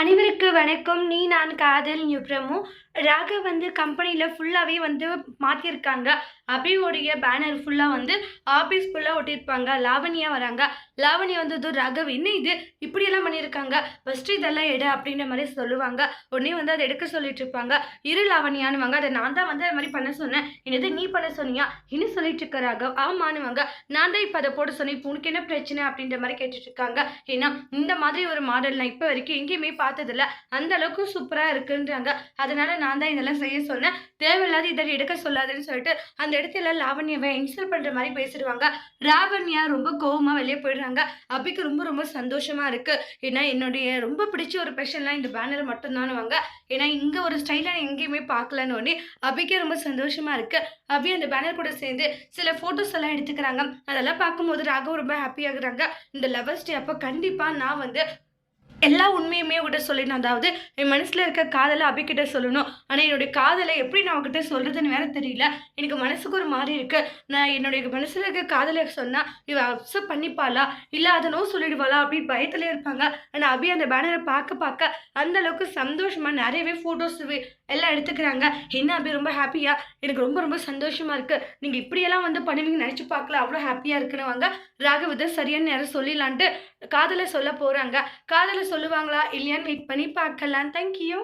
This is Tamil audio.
அனைவருக்கு வணக்கம். நீ நான் காதல் நியூ பிரமு. ராக வந்து கம்பெனியில் ஃபுல்லாகவே வந்து மாற்றிருக்காங்க அபியோடைய பேனர் ஃபுல்லாக வந்து ஆஃபீஸ் ஃபுல்லாக ஒட்டியிருப்பாங்க லாவணியாக வராங்க. லாவணி வந்ததும் ராகவ் என்ன இது? இப்படியெல்லாம் பண்ணியிருக்காங்க? ஃபஸ்ட்டு இதெல்லாம் எடு அப்படின்ற மாதிரி சொல்லுவாங்க. உடனே வந்து அதை எடுக்க சொல்லிட்டு இருப்பாங்க. இரு லாவணியானுவாங்க அதை நான் தான் வந்து அது மாதிரி பண்ண சொன்னேன். என்னது நீ பண்ண சொன்னியா? இன்னும் சொல்லிட்டு இருக்க ராகவ்? ஆமானுவாங்க நான் தான் இப்போ அதை போட சொன்னேன். இப்போ உனக்கு என்ன பிரச்சனை? அப்படின்ற மாதிரி கேட்டுட்டு இருக்காங்க. ஏன்னா இந்த மாதிரி ஒரு மாடல் நான் இப்போ வரைக்கும் எங்கேயுமே பார்த்ததில்ல. அந்த அளவுக்கு சூப்பராக இருக்குன்றாங்க. அதனால நான் தான் இதெல்லாம் செய்ய சொன்னேன். தேவையில்லாத இதை எடுக்க சொல்லாதுன்னு சொல்லிட்டு அந்த இடத்துல லாவண்யாவை இன்சல்ட் பண்ணுற மாதிரி பேசிடுவாங்க. ராவண்யா ரொம்ப கோவமாக வெளியே போயிடுறாங்க. அபிக்கு ரொம்ப ரொம்ப சந்தோஷமா இருக்கு. ஏன்னா என்னுடைய ரொம்ப பிடிச்ச ஒரு பெஷன்லாம் இந்த பேனர் மட்டும்தானுவாங்க ஏன்னா இங்கே ஒரு ஸ்டைலை நான் எங்கேயுமே பார்க்கலன்னு உடனே அபிக்கே ரொம்ப சந்தோஷமா இருக்கு. அபி அந்த பேனர் கூட சேர்ந்து சில ஃபோட்டோஸ் எல்லாம் எடுத்துக்கிறாங்க. அதெல்லாம் பார்க்கும்போது ராகவ் ரொம்ப ஹாப்பி ஆகுறாங்க. இந்த லவர்ஸ் டே அப்போ கண்டிப்பாக நான் வந்து எல்லா உண்மையுமே விட சொல்லிடணும் அதாவது என் மனசில் இருக்க காதலை அபிக்கிட்ட சொல்லணும். ஆனால் என்னுடைய காதலை எப்படி நான் அவகிட்ட சொல்கிறதுன்னு வேற தெரியல. எனக்கு மனசுக்கு ஒரு மாதிரி இருக்குது நான் என்னுடைய மனசில் இருக்க காதலை சொன்னால் இவ அப்செட் பண்ணிப்பாளா? இல்லை அதை நோ சொல்லிடுவாளா? அப்படின்னு பயத்துல இருப்பாங்க. ஆனால் அபி அந்த பேனரை பார்க்க பார்க்க அந்த அளவுக்கு சந்தோஷமாக நிறையவே ஃபோட்டோஸ் எல்லாம் எடுத்துக்கிறாங்க. என்ன அபி ரொம்ப ஹாப்பியாக எனக்கு ரொம்ப ரொம்ப சந்தோஷமாக இருக்குது நீங்கள் இப்படியெல்லாம் வந்து பண்ணுவீங்க நினச்சி பார்க்கல. அவ்வளோ ஹாப்பியாக இருக்குன்னு வாங்க ராகவித சரியான நேரம் சொல்லிடலான்ட்டு காதலை சொல்ல போகிறாங்க காதலை சொல்லுவாங்களா? இல்லையான்னு வெயிட் பண்ணி பார்க்கலாம். தேங்க்யூ